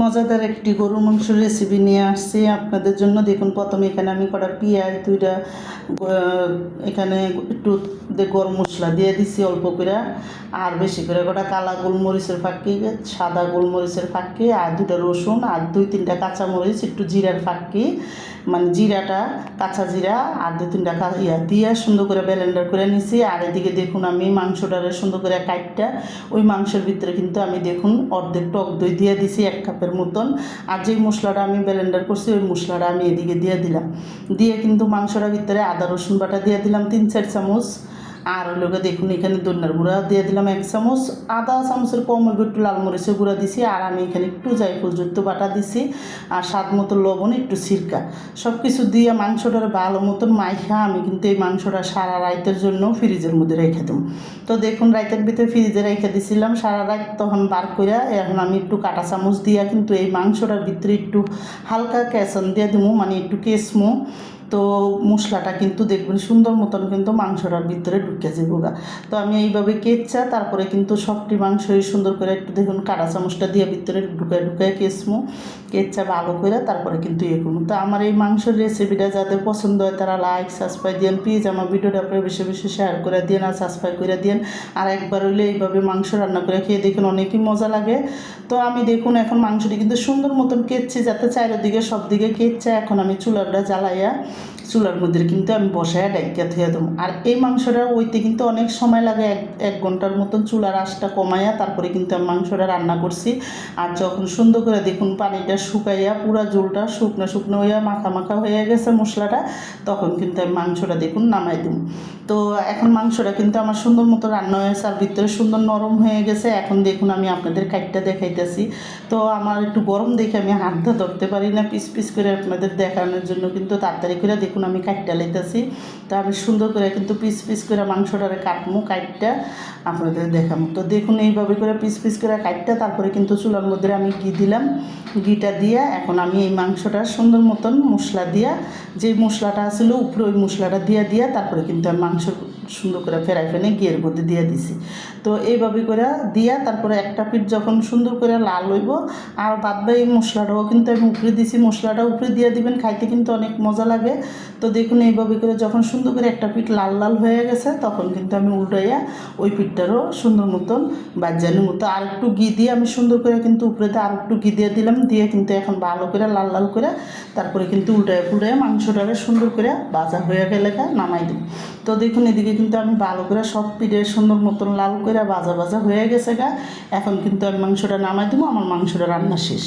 মজাদার একটি গরুর মাংস রেসিপি নিয়ে আসছি। আপনাদের জন্য দেখুন, প্রথমে এখানে আমি কটা পেঁয়াজ, দুইটা এখানে একটু গরম মশলা দিয়ে দিছি অল্প করে। আর বেশি করে গোটা কালা গোলমরিচের ফাঁকি, সাদা গোলমরিচের ফাঁকি, আর দুটো রসুন, আর দুই তিনটা কাঁচামরিচ, একটু জিরার ফাঁকি। মানে জিরাটা, কাঁচা জিরা, আর দুই তিনটা ইয়া দিয়ে সুন্দর করে ব্যালেন্ডার করে নিছি। আর এদিকে দেখুন আমি মাংসটারে সুন্দর করে কাটটা ওই মাংসের ভিতরে কিন্তু আমি দেখুন অর্ধেক টক দই দিয়ে দিছি এক কাপের মতন। আর যেই মশলাটা আমি ব্লেন্ডার করছি, ওই মশলাটা আমি এদিকে দিয়ে দিলাম। দিয়ে কিন্তু মাংসটার ভিতরে আদা, রসুন বাটা দিয়ে দিলাম তিন চার চামচ। আর লোকে দেখুন, এখানে দন্যার গুঁড়া দিয়ে দিলাম এক চামচ। আদা চামচের কম একটু লাল মরিচের গুঁড়া দিছি, আর আমি এখানে একটু জায়ফল যুক্ত বাটা দিছি। আর স্বাদ মতো লবণ, একটু সিরকা। সব কিছু দিয়ে মাংসটার ভালো মতন মাইখা আমি কিন্তু এই মাংসটা সারা রাইতের জন্য ফ্রিজের মধ্যে রেখে দেবো। তো দেখুন, রাইতের ভিতরে ফ্রিজে রেখে দিছিলাম, সারা রাত তখন বার করে এখন আমি একটু কাটা চামচ দিয়া কিন্তু এই মাংসটার ভিতরে একটু হালকা কেসন দিয়ে দেবো মানে একটু কেসমো। তো মশলাটা কিন্তু দেখবেন সুন্দর মতন কিন্তু মাংসটার ভিতরে ঢুকে যাব তো আমি এইভাবে কেচা তারপরে কিন্তু সবটি মাংসই সুন্দর করে একটু দেখুন কাটা চামচটা দিয়ে ভিতরে ঢুকায় ঢুকায় কেসমু কেচা ভালো করে তারপরে কিন্তু ইয়ে করব। তো আমার এই মাংসের রেসিপিটা যাদের পছন্দ হয় তারা লাইক সাবস্ক্রাইব দিন প্লিজ আমার ভিডিওটা আপনারা বেশি বেশি শেয়ার করে দিন আর সাবস্ক্রাইব করে দিন আর একবার হইলে এইভাবে মাংস রান্না করে খেয়ে দেখুন অনেকই মজা লাগে। তো আমি দেখুন এখন মাংসটি কিন্তু সুন্দর মতন কেচছি যাতে চারিদিকে সব দিকে কেচছে। এখন আমি চুলাটা জ্বালাইয়া চুলার মধ্যে কিন্তু আমি বসায় ডাইকা থুয়ে দেবো। আর এই মাংসটা ওইতে কিন্তু অনেক সময় লাগে, এক এক ঘণ্টার মতন চুলার আশটা কমাইয়া তারপরে কিন্তু আমি মাংসটা রান্না করছি। আর যখন সুন্দর করে দেখুন পানিটা শুকাইয়া পুরা জোলটা শুকনো শুকনো হইয়া মাখা মাখা হয়ে গেছে মশলাটা, তখন কিন্তু আমি মাংসটা দেখুন নামাই দিই তো এখন মাংসটা কিন্তু আমার সুন্দর মতো রান্না হয়েছে আর ভিতরে সুন্দর নরম হয়ে গেছে। এখন দেখুন আমি আপনাদের কাইটটা দেখাইতেছি। তো আমার একটু গরম দেখে আমি হাতটা ধরতে পারি না, পিস পিস করে আপনাদের দেখানোর জন্য কিন্তু তাড়াতাড়ি করে দেখুন আমি কাটটা লাইতেছি। তো আমি সুন্দর করে কিন্তু পিস পিস করে মাংসটারে কাটমু কাটটা আপনাদের দেখাবো তো দেখুন এইভাবে করে পিস পিস করে কাটটা তারপরে কিন্তু চুলার মধ্যে আমি ঘি দিলাম। ঘিটা দিয়ে এখন আমি এই মাংসটা সুন্দর মতন মশলা দিয়া যে মশলাটা আছিল উপরে ওই মশলাটা দিয়ে দিয়া তারপরে কিন্তু আমি মাংস সুন্দর করে ফেরাই ফেনে ঘিয়ের মধ্যে দিয়ে দিছি। তো এইভাবে করে দিয়া তারপরে একটা পিঠ যখন সুন্দর করে লাল হইব, আর বাদ বাই মশলাটাও কিন্তু আমি উপরে দিছি, মশলাটা উপরে দিয়ে দিবেন, খাইতে কিন্তু অনেক মজা লাগে। তো দেখুন এইভাবে করে যখন সুন্দর করে একটা পিঠ লাল লাল হয়ে গেছে, তখন কিন্তু আমি উল্টাইয়া ওই পিঠটারও সুন্দর মতন বাজ্যানির মতো আর একটু ঘি দিয়ে আমি সুন্দর করে কিন্তু উপরে দিয়ে আর একটু ঘি দিয়ে দিলাম, দিয়ে কিন্তু এখন ভালো করে লাল লাল করে তারপরে কিন্তু উল্টায় পুল্টায় মাংসটারে সুন্দর করে ভাজা হয়ে গেলে নামাই দিই তো দেখুন, এদিকে কিন্তু আমি ভালো করে সব পিঠে সুন্দর মতন লাল করে বাজা ভাজা হয়ে গেছে গা। এখন কিন্তু আমি মাংসটা নামাই দেবো, আমার মাংসটা রান্না শেষ।